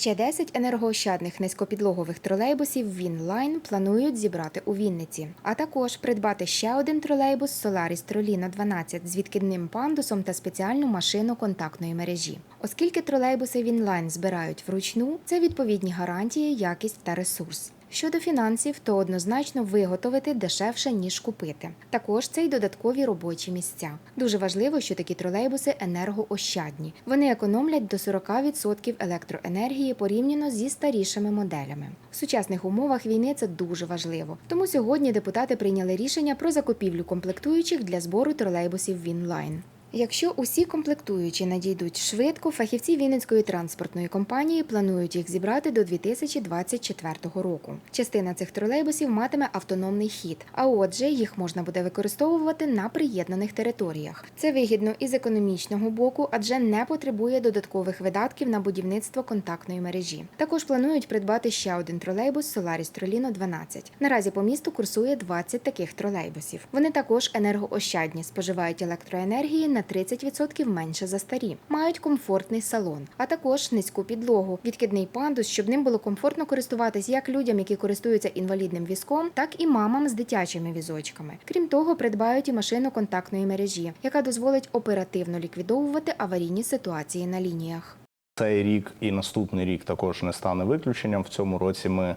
Ще 10 енергоощадних низькопідлогових тролейбусів Вінлайн планують зібрати у Вінниці, а також придбати ще один тролейбус Solaris Троліна 12 з відкидним пандусом та спеціальну машину контактної мережі. Оскільки тролейбуси Вінлайн збирають вручну, це відповідні гарантії, якість та ресурс. Щодо фінансів, то однозначно виготовити дешевше ніж купити. Також це й додаткові робочі місця. Дуже важливо, що такі тролейбуси енергоощадні. Вони економлять до 40% електроенергії порівняно зі старішими моделями. В сучасних умовах війни це дуже важливо. Тому сьогодні депутати прийняли рішення про закупівлю комплектуючих для збору тролейбусів Вінлайн. Якщо усі комплектуючі надійдуть швидко, фахівці Вінницької транспортної компанії планують їх зібрати до 2024 року. Частина цих тролейбусів матиме автономний хід, а отже, їх можна буде використовувати на приєднаних територіях. Це вигідно із економічного боку, адже не потребує додаткових видатків на будівництво контактної мережі. Також планують придбати ще один тролейбус Solaris Trolino 12. Наразі по місту курсує 20 таких тролейбусів. Вони також енергоощадні, споживають електроенергії на 30% менше за старі, мають комфортний салон, а також низьку підлогу, відкидний пандус, щоб ним було комфортно користуватись як людям, які користуються інвалідним візком, так і мамам з дитячими візочками. Крім того, придбають і машину контактної мережі, яка дозволить оперативно ліквідовувати аварійні ситуації на лініях. Цей рік і наступний рік також не стане виключенням. В цьому році ми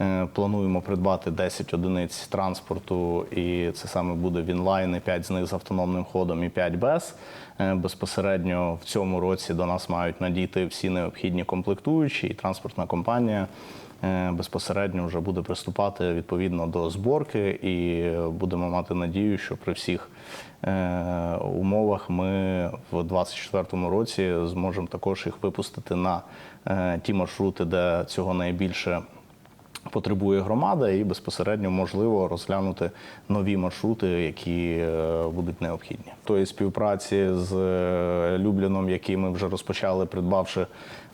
е, плануємо придбати 10 одиниць транспорту, і це саме буде Вінлайни, 5 з них з автономним ходом і 5 без. Е, Безпосередньо в цьому році до нас мають надійти всі необхідні комплектуючі, і транспортна компанія е, безпосередньо вже буде приступати відповідно до зборки, і будемо мати надію, що при всіх умовах ми в 2024 році зможемо також їх випустити на е, ті маршрути, де цього найбільше. Потребує громада, і безпосередньо можливо розглянути нові маршрути, які е, будуть необхідні. Тої співпраці з е, Любліном, який ми вже розпочали, придбавши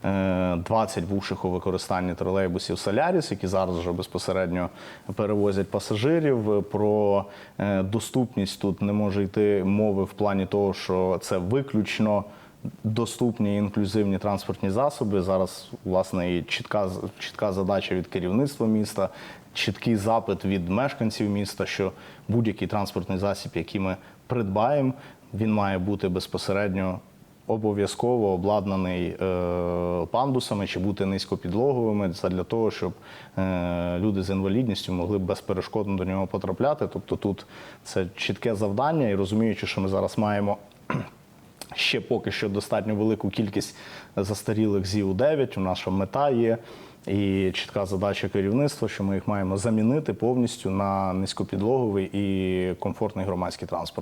е, 20 бувших у використанні тролейбусів Соляріс, які зараз вже безпосередньо перевозять пасажирів. Про доступність тут не може йти мови в плані того, що це виключно доступні інклюзивні транспортні засоби. Зараз власне і чітка чітка задача від керівництва міста, чіткий запит від мешканців міста, що будь-який транспортний засіб, який ми придбаємо, він має бути безпосередньо. Обов'язково обладнаний е, пандусами чи бути низькопідлоговими для того, щоб е, люди з інвалідністю могли безперешкодно до нього потрапляти. Тобто тут це чітке завдання, і розуміючи, що ми зараз маємо ще поки що достатньо велику кількість застарілих ЗІУ-9. У наша мета є і чітка задача керівництва, що ми їх маємо замінити повністю на низькопідлоговий і комфортний громадський транспорт.